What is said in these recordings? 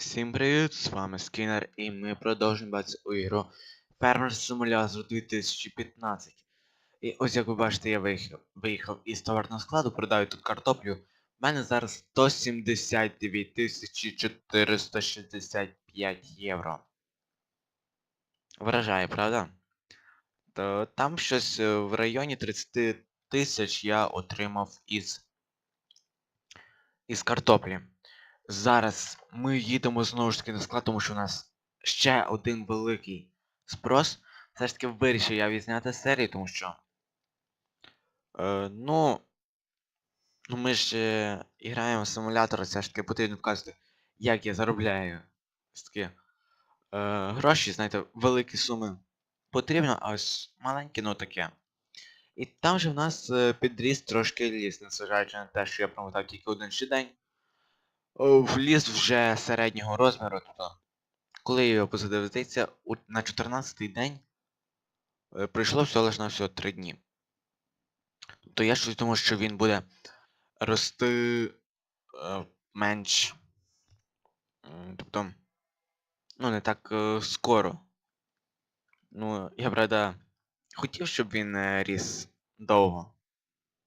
Всім привіт, з вами Скінер, і ми продовжуємо бачити у ігру Farmer Simulator 2015. І ось як ви бачите, я виїхав, виїхав із товарного складу, продаю тут картоплю. У мене зараз 179 465 євро. Вражає, правда? То там щось е, в районі 30 тисяч я отримав із, із картоплі. Зараз ми їдемо знову ж таки на склад, тому що у нас ще один великий спрос. Все ж таки вирішив я відзняти серію, тому що. Е, ну. Ну ми ж е, граємо в симулятор, все ж таки потрібно показувати, як я заробляю ось таки, е, гроші, знаєте, великі суми потрібно, а ось маленькі, ну таке. І там же в нас е, підріс трошки ліс, незважаючи на те, що я промотав тільки один ще день. В ліс вже середнього розміру, тобто, коли його посадив, здається, на 14-й день е, пройшло всього лиш на всього 3 дні. Тобто я щось думаю, що він буде рости е, менш. Тобто. Ну, не так е, скоро. Ну, я правда хотів, щоб він ріс довго.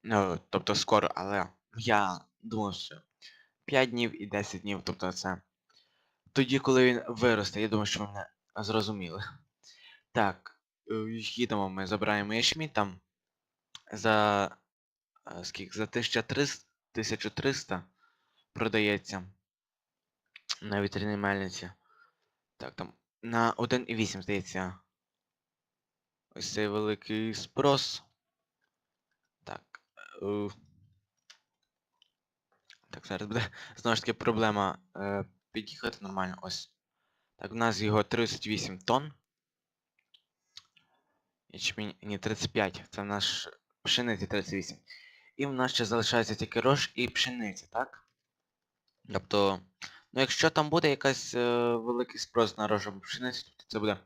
Ну, тобто скоро, але я думав, що 5 днів і 10 днів, тобто це. Тоді, коли він виросте, я думаю, що ви мене зрозуміли. Так, е, їдемо ми, забираємо ячмінь там за. е, Скільки? За 1300, 1300 продається на вітряній мельниці. Так, там на 1,8, здається. Ось цей великий спрос. Так. Так, зараз буде знову ж таки проблема е, під'їхати нормально. Ось. Так, в нас його 38 тонн. Ячмінь, ні, 35. Це наш пшениці 38. І в нас ще залишається тільки рож і пшениця, так? Тобто, ну якщо там буде якась е, великий спрос на рожу пшеницю, то це буде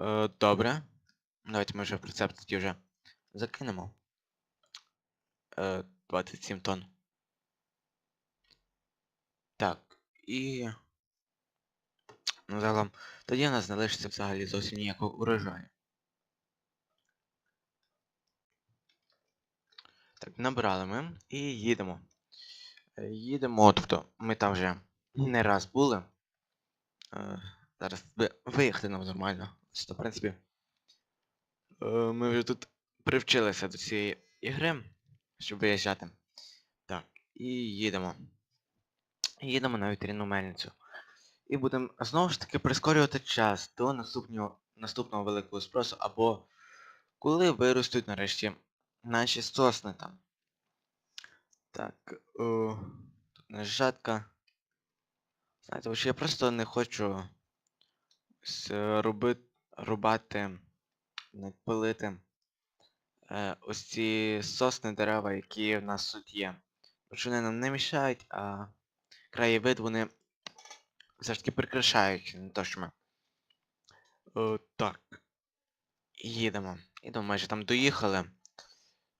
е, добре. Давайте ми вже в прицеп вже закинемо. Е, 27 тонн. Так, і. Ну, загалом, тоді у нас не лишиться взагалі зовсім ніякого урожаю. Так, набрали ми і їдемо. Е, Їдемо, тобто ми там вже не раз були. Е, Зараз виїхати нам нормально. Тобто, в принципі, е, ми вже тут привчилися до цієї ігри, щоб виїжджати. Так, і їдемо. Їдемо на вітряну мельницю. І будемо знову ж таки прискорювати час до наступного, наступного великого спросу, або коли виростуть нарешті наші сосни там. Так, о, тут нажатка. Знаєте, я просто не хочу с- рубати, не пилити е, ось ці сосни дерева, які в нас тут є. Тому вони нам не мішають, а краєвид вони все ж таки прикрашають, не то що ми. О, так. Їдемо. Їдемо, майже там доїхали.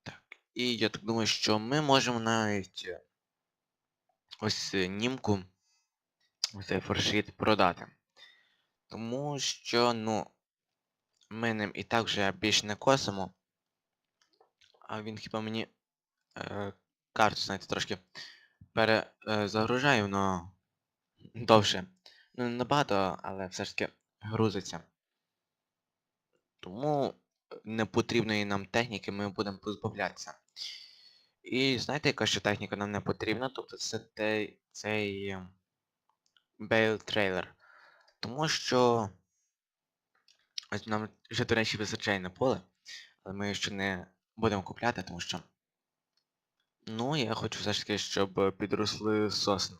Так. І я так думаю, що ми можемо навіть е, ось е, німку, ось цей форшит продати. Тому що, ну, ми ним і так вже більше не косимо. А він хіба мені е, карту, знаєте, трошки перезагружає, воно довше. Ну, набагато, але все ж таки грузиться. Тому непотрібної нам техніки ми будемо позбавлятися. І знаєте, яка ще техніка нам не потрібна? Тобто це цей ем, бейл трейлер. Тому що нам вже, до речі, вистачає на поле, але ми ще не будемо купляти, тому що. Ну, я хочу все ж таки, щоб підросли сосни.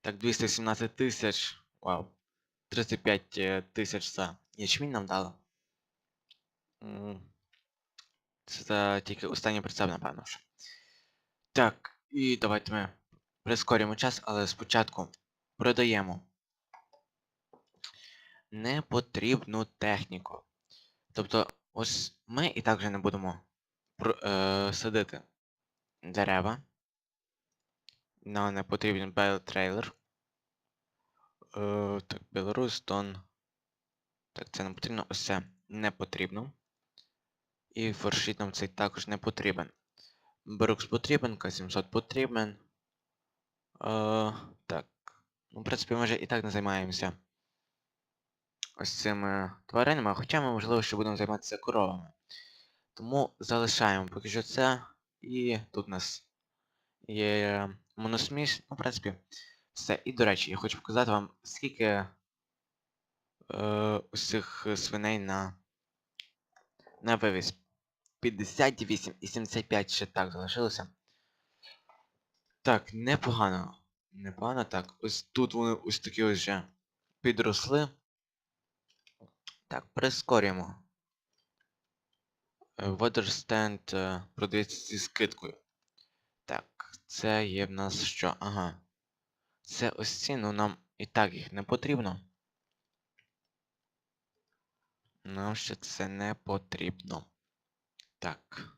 Так, 217 тисяч. Вау. 35 е, тисяч за ячмінь нам дало. Це тільки останній прицеп, напевно. вже. Так, і давайте ми прискорюємо час, але спочатку продаємо непотрібну техніку. Тобто, ось ми і так вже не будемо е, садити дерева на непотрібний бейл трейлер. Е, так, Білорусь, Дон. Так, це нам потрібно. Ось це не потрібно. І форшит нам цей також не потрібен. Брукс потрібен, К700 потрібен. Е, так. Ну, в принципі, ми вже і так не займаємося ось цими тваринами, хоча ми, можливо, ще будемо займатися коровами. Тому залишаємо поки що це. І тут у нас є моносміш. Ну, в принципі, все. І, до речі, я хочу показати вам, скільки е, ось цих свиней на, на вивіз. 58 і 75 ще так залишилося. Так, непогано. Непогано так. Ось тут вони ось такі ось вже підросли. Так, прискорюємо. Е, Water stand е, продається зі скидкою. Так, це є в нас що? Ага. Це ось ці, ну нам і так їх не потрібно. Нам ще це не потрібно. Так.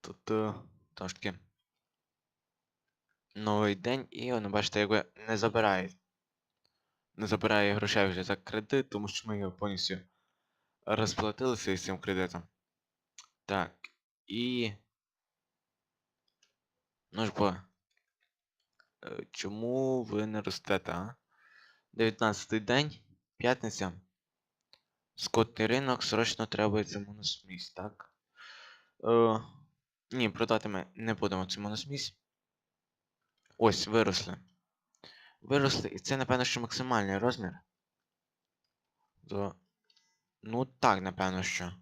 Тут е, трошки новий день і воно, бачите, якби не забирає. Не забирає грошей вже за кредит, тому що ми його повністю розплатилися із цим кредитом. Так. І. Ну ж бо. Чому ви не ростете, а? 19 день, п'ятниця. Скотний ринок, срочно треба требується моносмісь, так? Е, ні, продати ми не будемо цю моносмісь. Ось, виросли. Виросли, і це, напевно, що максимальний розмір. То... Ну так, напевно, що.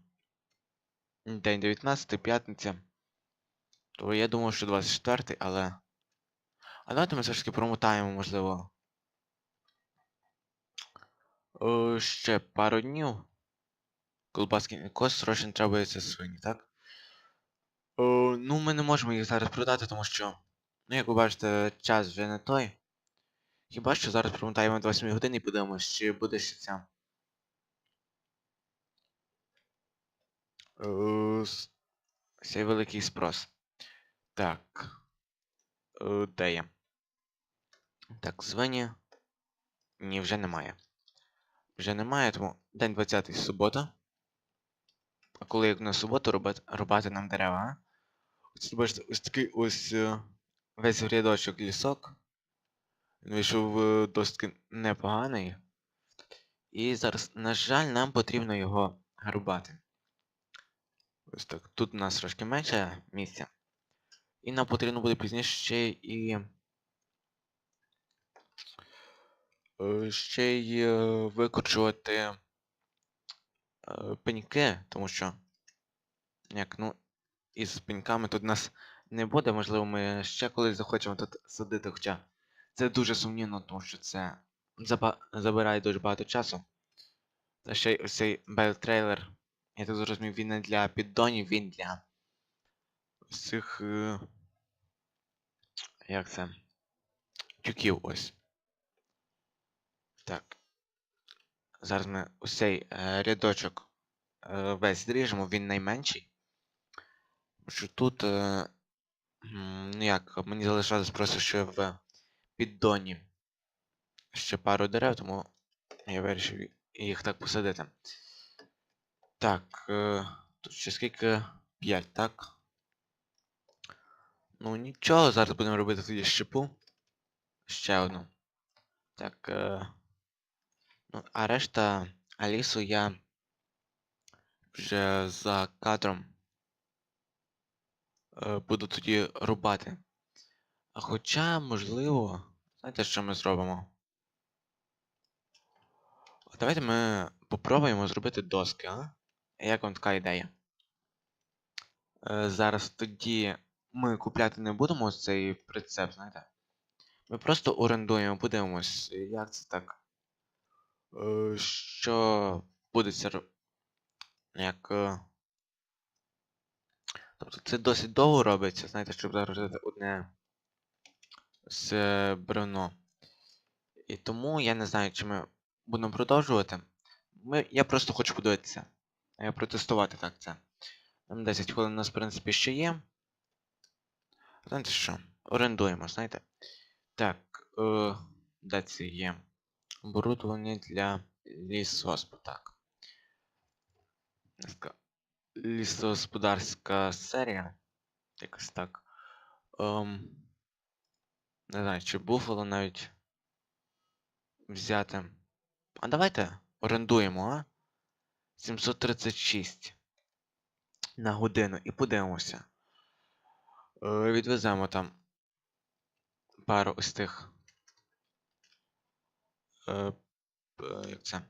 День 19, п'ятниця. То я думаю, що 24, але. А давайте ми все ж таки промотаємо, можливо. О, ще пару днів. Колбаски кос срочно требується свині, так? О, ну, ми не можемо їх зараз продати, тому що. Ну, як ви бачите, час вже не той. Хіба що зараз промотаємо до 8 годин і подивимось, чи буде ще ця. Е, с- Цей великий спрос. Так. Е, Де є? Так, свині. Ні, вже немає. Вже немає, тому день 20 субота. А коли як на суботу рубати, нам дерева, а? Ось бачите, ось такий ось е, весь рядочок лісок. Він вийшов е, досить непоганий. І зараз, на жаль, нам потрібно його рубати. Ось так. Тут у нас трошки менше місця. І нам потрібно буде пізніше ще і. е, Ще й е, викорчувати е, пеньки, тому що. Як, ну, із пеньками тут нас не буде, можливо, ми ще колись захочемо тут садити, хоча це дуже сумнівно, тому що це забирає дуже багато часу. Та ще й ось цей бейл-трейлер. Я так зрозумів, він не для піддонів, він для цих. е, Як це? Тюків ось. Так. Зараз ми ось е, рядочок е, весь зріжемо, він найменший. Що тут. Е, ну як, мені залишалось просто ще в піддоні ще пару дерев, тому я вирішив їх так посадити. Так, е, тут ще скільки? 5, так? Ну нічого, зараз будемо робити тоді щепу. Ще одну. Так. Е, ну, а решта Алісу я вже за кадром е, буду тоді рубати. А хоча, можливо, знаєте, що ми зробимо? Давайте ми попробуємо зробити доски, а? Як вам така ідея? Е, зараз тоді ми купляти не будемо цей прицеп, знаєте? Ми просто орендуємо, подивимось, як це так. Е, що буде це як. е, Тобто це досить довго робиться, знаєте, щоб загрузити одне з бревно. І тому я не знаю, чи ми будемо продовжувати. Ми, я просто хочу подивитися. Е, Протестувати так це. Там 10 хвилин у нас, в принципі, ще є. Знаєте що? Орендуємо, знаєте. Так. Е, Де це є? Оборудовання для лісгоспу, так. Лісогосподарська серія. Якось так. Ем, не знаю, чи буфало навіть взяти. А давайте орендуємо, а? 736 на годину і подивимося. Е, відвеземо там пару ось тих. Е, як це?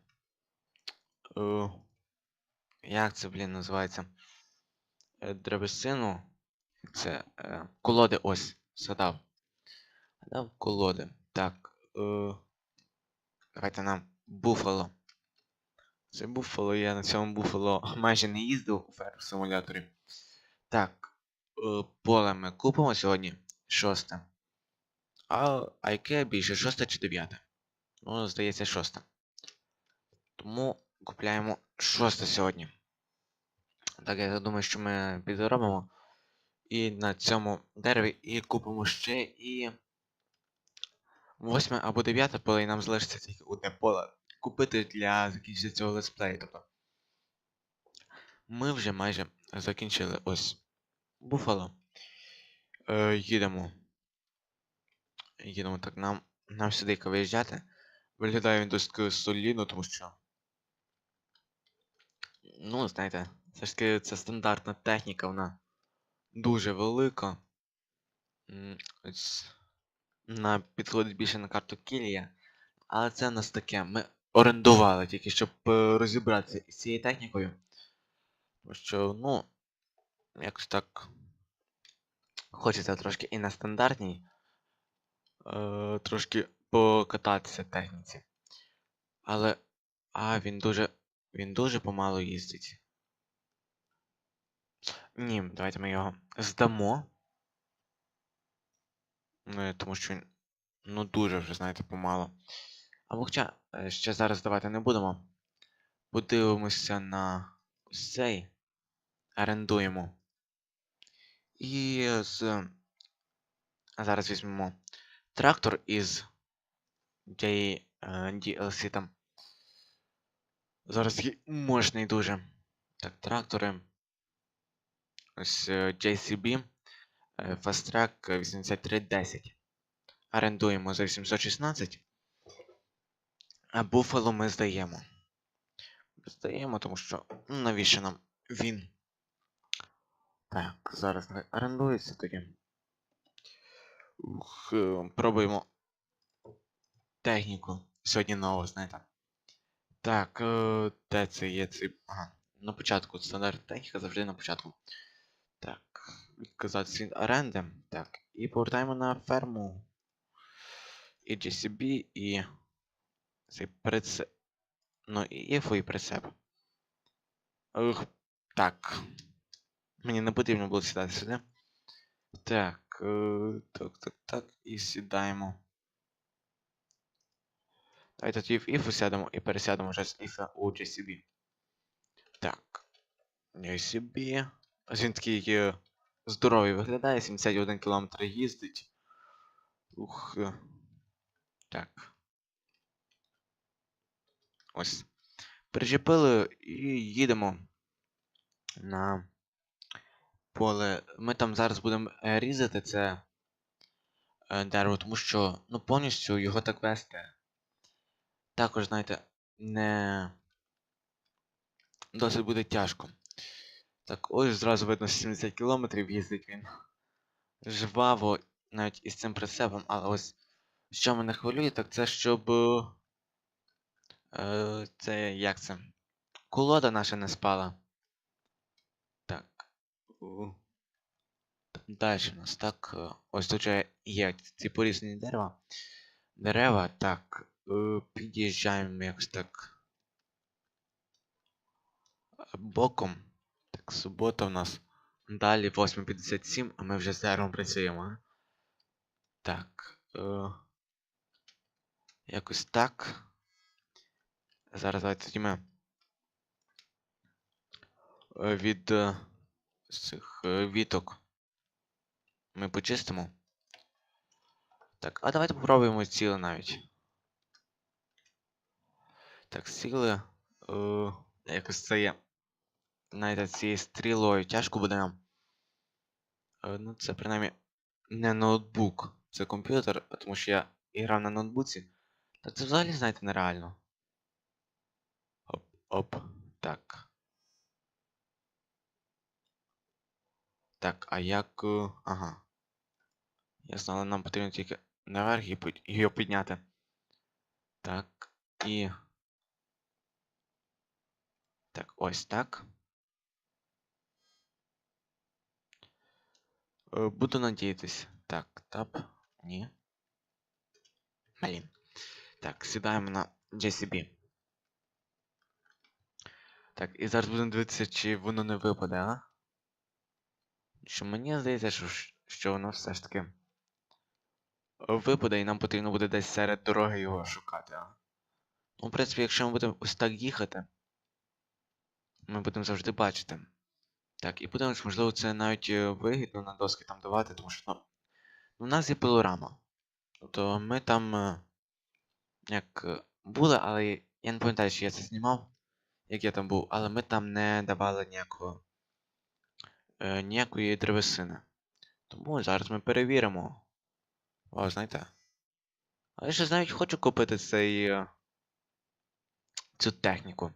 Е, як це, блін, називається? Древесину. Це колоди ось згадав. Згадав колоди. Так. Давайте нам буфало. Це буфало, я на цьому буфало майже не їздив у ферм симуляторі. Так. Е, поле ми купимо сьогодні. Шосте. А, а яке більше? Шосте чи дев'яте? Ну, здається, шосте. Тому купляємо шосте сьогодні. Так, я думаю, що ми підробимо. І на цьому дереві і купимо ще і. Восьме або дев'яте поле, і нам залишиться тільки одне поле. Купити для закінчення цього летсплею. Тобто. Ми вже майже закінчили ось Буфало. Е, їдемо. Їдемо так, нам, нам сюди виїжджати. Виглядає він досить солідно, тому що. Ну, знаєте, все ж таки це стандартна техніка, вона дуже велика. Ось. Вона підходить більше на карту Кілія. Але це в нас таке. Ми орендували тільки, щоб е, розібратися із цією технікою. Тому що, ну, якось так. Хочеться трошки і на стандартній. Е, трошки покататися техніці. Але. А, він дуже. Він дуже помало їздить. Ні, давайте ми його здамо. Ну, тому що він. Ну, дуже вже, знаєте, помало. Хоча е, ще зараз давати не будемо. Подивимося на цей. Орендуємо. І з. Зараз візьмемо трактор із J, е, DLC там. Зараз є мощний дуже. Так, трактори. Ось е, JCB. Fast Track е, 8310. Орендуємо за 816. А Buffalo ми здаємо. Здаємо, тому що ну, навіщо нам він? Так, зараз нехай орендується тоді. Ух, е, пробуємо техніку. Сьогодні нову, знаєте. Так, е, де це є цей. Ага. На початку стандарт техніка завжди на початку. Так, відказатися від оренди. Так, і повертаємо на ферму. І GCB, і цей прицеп. Ну, і прицеп. Ух, так. Мені не потрібно було сідати сюди. Так, е, так, так, так, і сідаємо. Давайте тоді в IF сядемо і пересядемо вже з IF у GCB. Так. GCB. Ось Він такий е, здоровий виглядає, 71 км їздить. Ух. е. Так. Ось. Причепили і їдемо на поле. Ми там зараз будемо е, різати це е, дерево, тому що ну повністю його так вести. Також, знаєте, не досить буде тяжко. Так, ось зразу видно 70 кілометрів їздить він. Жваво, навіть із цим прицепом, але ось що мене хвилює, так це щоб. Е, це як це? Колода наша не спала. Так. Далі у нас так. е, Ось тут є ці порізані дерева. Дерева, так. е, Під'їжджаємо якось так. Боком. Так, субота у нас. Далі 8.57, а ми вже з деревом працюємо. а? Так. Якось так. Зараз давайте тоді ми. е, Від е, цих е, віток ми почистимо. Так, а давайте попробуємо ціле навіть. Так, сіли. Якось це є. Знаєте, цією стрілою тяжко буде нам. Ну, це принаймні не ноутбук, це комп'ютер, тому що я грав на ноутбуці. Та це взагалі, знаєте, нереально. Оп. Так. Так, а як. е, Ага. Ясно, але нам потрібно тільки наверх і його підняти. Так, і. Так, ось так. Е, Буду надіятись. Так, тап. Ні. Блін. Так, сідаємо на JCB. Так, і зараз будемо дивитися, чи воно не випаде, а? Що мені здається, що, що воно все ж таки випаде, і нам потрібно буде десь серед дороги його шукати, а? Ну, в принципі, якщо ми будемо ось так їхати, ми будемо завжди бачити. Так, і подивимось, можливо, це навіть е, вигідно на доски там давати, тому що ну, у нас є пилорама. Тобто ми там е, як е, були, але я не пам'ятаю, чи я це знімав, як я там був, але ми там не давали ніякого е, ніякої древесини. Тому зараз ми перевіримо. О, знаєте. А я ще навіть хочу купити цей. е, цю техніку.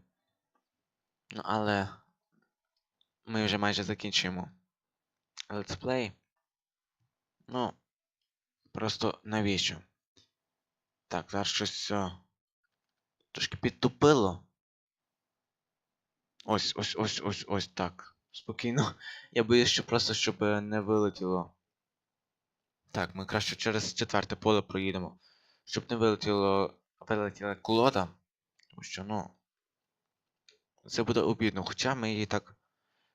Ну, але ми вже майже закінчуємо летсплей. Ну, просто навіщо? Так, зараз щось е, трошки підтупило. Ось, ось, ось, ось, ось так. Спокійно. Я боюсь, що просто щоб е, не вилетіло. Так, ми краще через четверте поле проїдемо. Щоб не вилетіло. Вилетіла колода. Тому що, ну. Це буде обідно. Хоча ми її так.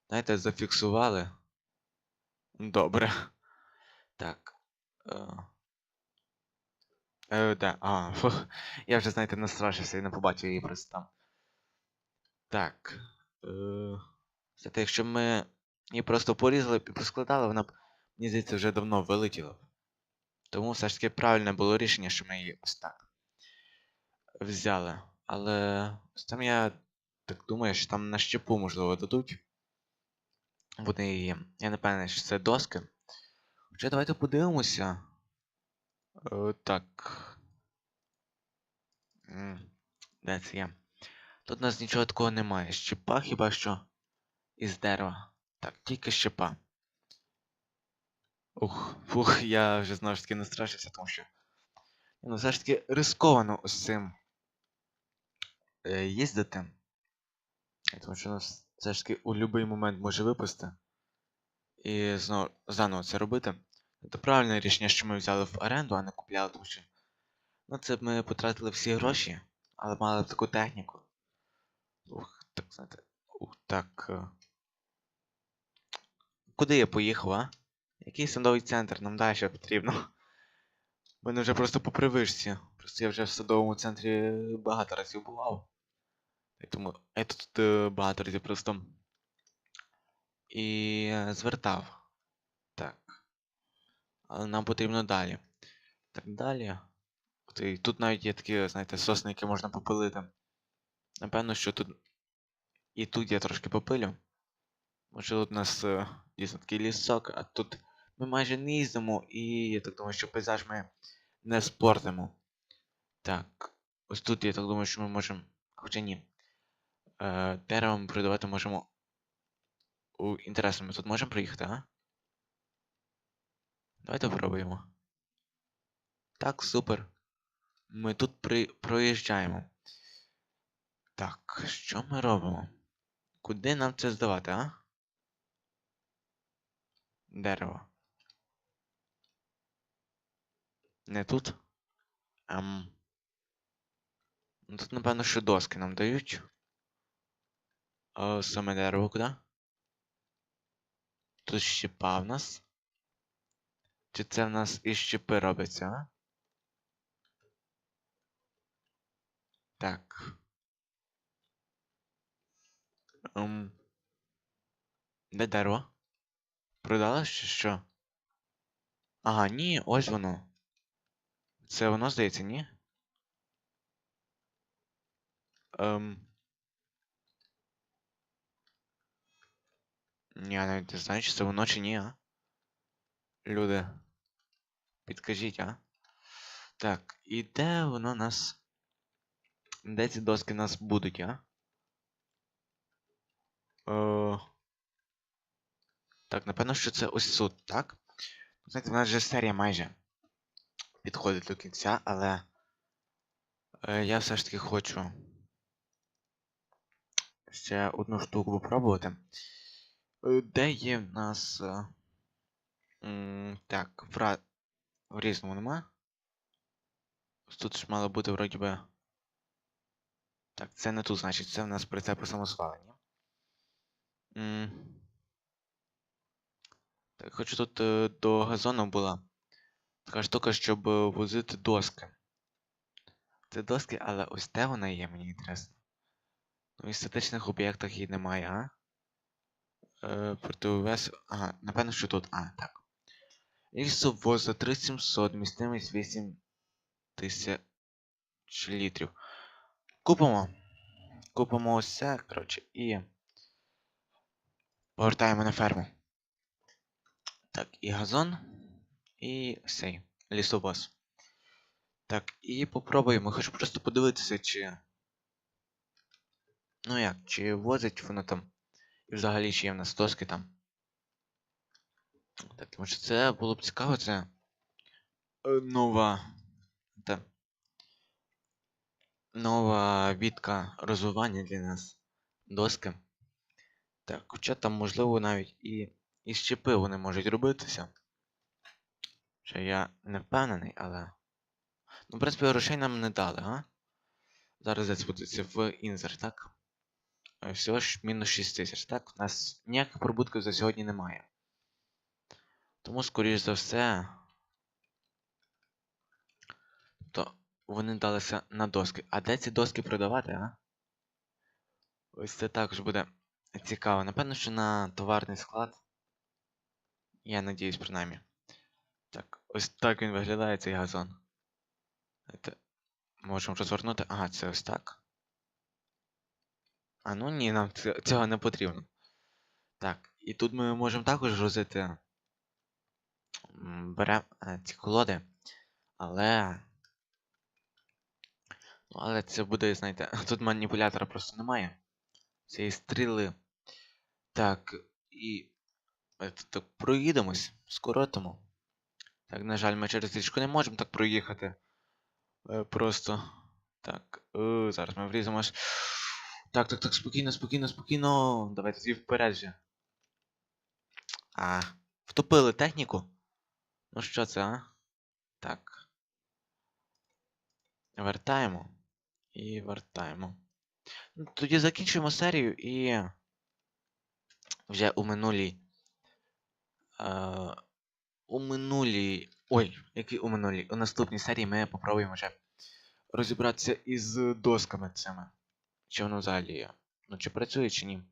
Знаєте, зафіксували. Добре. Так. Е... Де? А, фух. Я вже, знаєте, настрашився і не побачив її просто там. Так. Е... Якщо ми її просто порізали і поскладали, вона б, мені здається, вже давно вилетіла. Тому все ж таки правильне було рішення, що ми її ось так взяли. Але ось там я так думаю, що там на щепу, можливо, дадуть. Вони її. Я не певний, що це доски. Хоча давайте подивимося. Е, так. Де це є? Тут у нас нічого такого немає. Щепа хіба що із дерева. Так, тільки щепа. Ух, фух, я вже знову ж таки настрашився, тому що. Ну, все ж таки рисковано ось цим е, їздити. Тому що нас все ж таки у будь-який момент може випасти. І знову заново це робити. Це правильне рішення, що ми взяли в оренду, а не купляли, тому що. Ну, це б ми потратили всі гроші, але мали б таку техніку. Ух, так знаєте. Ух, так. е. Куди я поїхав, а? Який садовий центр нам далі потрібно? Мене вже просто по привичці. Просто я вже в садовому центрі багато разів бував. І тому я тут е, багато разів просто і звертав. Так. Але нам потрібно далі. Так далі. Тут навіть є такі, знаєте, сосни, які можна попилити. Напевно, що тут. І тут я трошки попилю. Може тут у нас е, дійсно такий лісок, а тут ми майже не їздимо, і я так думаю, що пейзаж ми не спортимо. Так. Ось тут я так думаю, що ми можемо. Хоча ні. Е, деревом продавати можемо. У інтересно, ми тут можемо приїхати, а? Давайте спробуємо. Так, супер. Ми тут при... проїжджаємо. Так, що ми робимо? Куди нам це здавати, а? Дерево. Не тут? Ем. Ну тут, напевно, що доски нам дають. О, саме дерево куди? Тут щепа в нас. Чи це в нас із щепи робиться, а? Так. Ем. Де дерево? Продала чи що? Ага, ні, ось воно. Це воно, здається, ні? Ем... Ні, Я навіть не знаю, чи це воно чи ні, а? Люди. Підкажіть, а? Так, і де воно нас. Де ці доски нас будуть, а? Е... Так, напевно, що це ось тут, так? Знаєте, в нас вже серія майже підходить до кінця, але е, я все ж таки хочу ще одну штуку попробувати. Е, Де є в нас. е, м, Так, в, в різному нема. Тут ж мало бути вроді би. Так, це не тут, значить, це в нас прицепи самосвалення. М. Так, хочу тут е, до газону була така штука, щоб е, возити доски. Це доски, але ось де вона є, мені інтересно. Ну, в статичних об'єктах її немає, а? Е, противовес. Ага, напевно, що тут. А, так. Лісовоз за 3700, містимість 8 тисяч літрів. Купимо. Купимо ось це, коротше, і. Повертаємо на ферму. Так, і газон, і цей лісовоз. Так, і попробуємо. Хочу просто подивитися, чи. Ну як, чи возить воно там. І взагалі чи є в нас доски там. Так, тому що це було б цікаво, це. е, Нова. Та, нова відка розвивання для нас. Доски. Так, хоча там, можливо, навіть і, і щепи вони можуть робитися. Що я не впевнений, але. Ну, в принципі, грошей нам не дали, а? Зараз буде в інзер, так? Е, Всього ж мінус 6 тисяч, так? У нас ніяких прибутків за сьогодні немає. Тому, скоріш за все. То вони далися на доски. А де ці доски продавати, а? Ось це також буде цікаво. Напевно, що на товарний склад. Я надіюсь, принаймні. Так, ось так він виглядає цей газон. Це... Можемо розгорнути. Ага, це ось так. А ну ні, нам цього не потрібно. Так, і тут ми можемо також грузити. Беремо ці колоди. Але. Ну, але це буде, знаєте, тут маніпулятора просто немає. Цієї стріли. Так, і. Так, проїдемось, скоротимо. Так, на жаль, ми через річку не можемо так проїхати. Е, Просто. Так, е, зараз ми вліземо аж. Так, так, так, спокійно, спокійно, спокійно. Давайте звів вперед же. А, втопили техніку? Ну що це, а? Так. Вертаємо. І вертаємо. Ну, Тоді закінчуємо серію і. Вже у минулій. Е, у минулій. Ой, який у минулій. У наступній серії ми попробуємо вже розібратися із досками цими. Чи воно взагалі є. Ну чи працює, чи ні.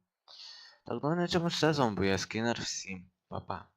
Так, ну на цьому все зомби, я скінер. Всім па-па.